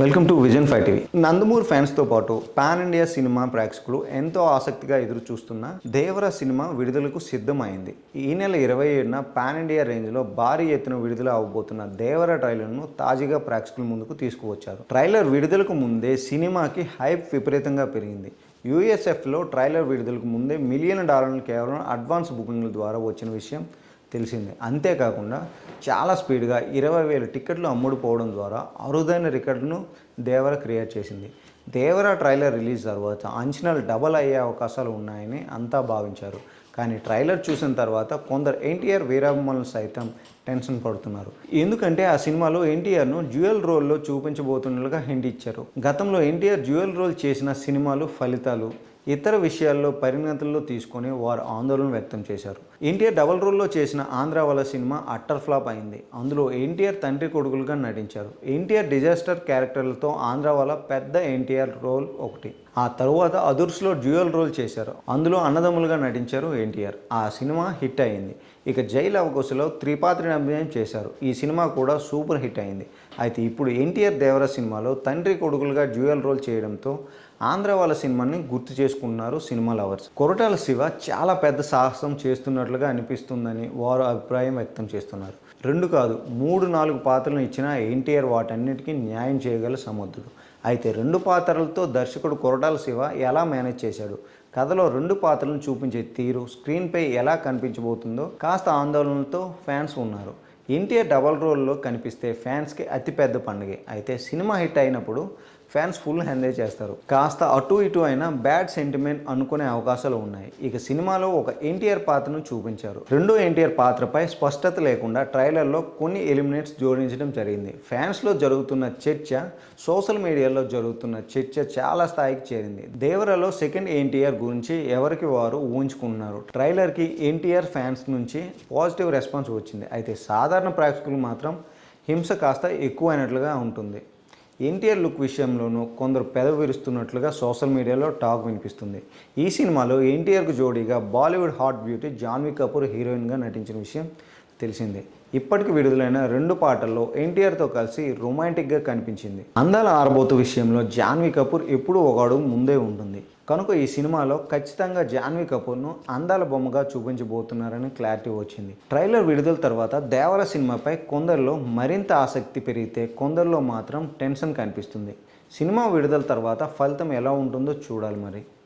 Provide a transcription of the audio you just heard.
Welcome to vision five TV. Nandamuri ఫ్యాన్స్తో పాటు pan India cinema ప్రేక్షకులు ఎంతో ఆసక్తిగా ఎదురు చూస్తున్న దేవర సినిమా విడుదలకు సిద్ధమైంది. ఈ నెల ఇరవై ఏడున పాన్ ఇండియా రేంజ్లో భారీ ఎత్తున విడుదల అవబోతున్న దేవర ట్రైలర్ను తాజాగా ప్రేక్షకుల ముందుకు తీసుకువచ్చారు. ట్రైలర్ విడుదలకు ముందే సినిమాకి హైప్ విపరీతంగా పెరిగింది. యూఎస్ఎఫ్లో ట్రైలర్ విడుదలకు ముందే మిలియన్ డాలర్లు కేవలం అడ్వాన్స్ బుకింగ్ల ద్వారా వచ్చిన విషయం తెలిసింది. అంతేకాకుండా చాలా స్పీడ్గా ఇరవై వేల టికెట్లు అమ్ముడుపోవడం ద్వారా అరుదైన రికార్డును దేవర క్రియేట్ చేసింది. దేవర ట్రైలర్ రిలీజ్ తర్వాత అంచనాలు డబల్ అయ్యే అవకాశాలు ఉన్నాయని అంతా భావించారు. కానీ ట్రైలర్ చూసిన తర్వాత కొందరు ఎన్టీఆర్ వీరాభిమానులు సైతం టెన్షన్ పడుతున్నారు. ఎందుకంటే ఆ సినిమాలో ఎన్టీఆర్ను డ్యూయల్ రోల్లో చూపించబోతున్నట్లుగా హింట్ ఇచ్చారు. గతంలో ఎన్టీఆర్ డ్యూయల్ రోల్ చేసిన సినిమాలు ఫలితాలు ఇతర విషయాల్లో పరిణతుల్లో తీసుకొని వారు ఆందోళన వ్యక్తం చేశారు. ఎన్టీఆర్ డబల్ రోల్లో చేసిన ఆంధ్ర వాళ్ళ సినిమా అట్టర్ ఫ్లాప్ అయింది. అందులో ఎన్టీఆర్ తండ్రి కొడుకులుగా నటించారు. ఎన్టీఆర్ డిజాస్టర్ క్యారెక్టర్లతో ఆంధ్ర వాళ్ళ పెద్ద ఎన్టీఆర్ రోల్ ఒకటి. ఆ తరువాత అదుర్స్లో డ్యూయల్ రోల్ చేశారు. అందులో అన్నదమ్ములుగా నటించారు ఎన్టీఆర్. ఆ సినిమా హిట్ అయింది. ఇక జైల్ అవకాశలో త్రిపాత్రిని అభినయం చేశారు. ఈ సినిమా కూడా సూపర్ హిట్ అయింది. అయితే ఇప్పుడు ఎన్టీఆర్ దేవర సినిమాలో తండ్రి కొడుకులుగా డ్యూయల్ రోల్ చేయడంతో ఆంధ్ర వాళ్ళ సినిమాని గుర్తు చేసుకుంటున్నారు సినిమా లవర్స్. కొరటాల శివ చాలా పెద్ద సాహసం చేస్తున్నట్లుగా అనిపిస్తుందని వారు అభిప్రాయం వ్యక్తం చేస్తున్నారు. రెండు కాదు మూడు నాలుగు పాత్రలను ఇచ్చిన ఎన్టీఆర్ వాటన్నిటికీ న్యాయం చేయగల సముద్రుడు అయితే రెండు పాత్రలతో దర్శకుడు కొరటాల శివ ఎలా మేనేజ్ చేశాడు? కథలో రెండు పాత్రలను చూపించే తీరు స్క్రీన్పై ఎలా కనిపించబోతుందో కాస్త ఆందోళనలతో ఫ్యాన్స్ ఉన్నారు. ఎన్టీఆర్ డబల్ రోల్లో కనిపిస్తే ఫ్యాన్స్కి అతిపెద్ద పండుగే. అయితే సినిమా హిట్ అయినప్పుడు ఫ్యాన్స్ ఫుల్ ఎంజాయ్ చేస్తారు. కాస్త అటు ఇటు అయినా బ్యాడ్ సెంటిమెంట్ అనుకునే అవకాశాలు ఉన్నాయి. ఇక సినిమాలో ఒక ఎన్టీఆర్ పాత్రను చూపించారు. రెండో ఎన్టీఆర్ పాత్రపై స్పష్టత లేకుండా ట్రైలర్లో కొన్ని ఎలిమినేట్స్ జోడించడం జరిగింది. ఫ్యాన్స్లో జరుగుతున్న చర్చ సోషల్ మీడియాలో జరుగుతున్న చర్చ చాలా స్థాయికి చేరింది. దేవరలో సెకండ్ ఎన్టీఆర్ గురించి ఎవరికి వారు ఊహించుకున్నారు ట్రైలర్కి ఎన్టీఆర్ ఫ్యాన్స్ నుంచి పాజిటివ్ రెస్పాన్స్ వచ్చింది. అయితే సాధారణ ప్రేక్షకులు మాత్రం హింస కాస్త ఎక్కువైనట్లుగా ఉంటుంది. ఎన్టీఆర్ లుక్ విషయంలోనూ కొందరు పెదవి విరుస్తున్నట్లుగా సోషల్ మీడియాలో టాక్ వినిపిస్తుంది. ఈ సినిమాలో ఎన్టీఆర్కు జోడీగా Bollywood hot beauty Janhvi Kapoor హీరోయిన్గా నటించిన విషయం తెలిసిందే. ఇప్పటికి విడుదలైన రెండు పాటల్లో ఎన్టీఆర్తో కలిసి రొమాంటిక్గా కనిపించింది. అందాల ఆరబోతు విషయంలో జాన్వీ కపూర్ ఎప్పుడూ ఒక అడుగు ముందే ఉంటుంది. కనుక ఈ సినిమాలో ఖచ్చితంగా జాన్వీ కపూర్ను అందాల బొమ్మగా చూపించబోతున్నారని క్లారిటీ వచ్చింది. ట్రైలర్ విడుదల తర్వాత దేవర సినిమాపై కొందరిలో మరింత ఆసక్తి పెరిగితే కొందరిలో మాత్రం టెన్షన్ కనిపిస్తుంది. సినిమా విడుదల తర్వాత ఫలితం ఎలా ఉంటుందో చూడాలి మరి.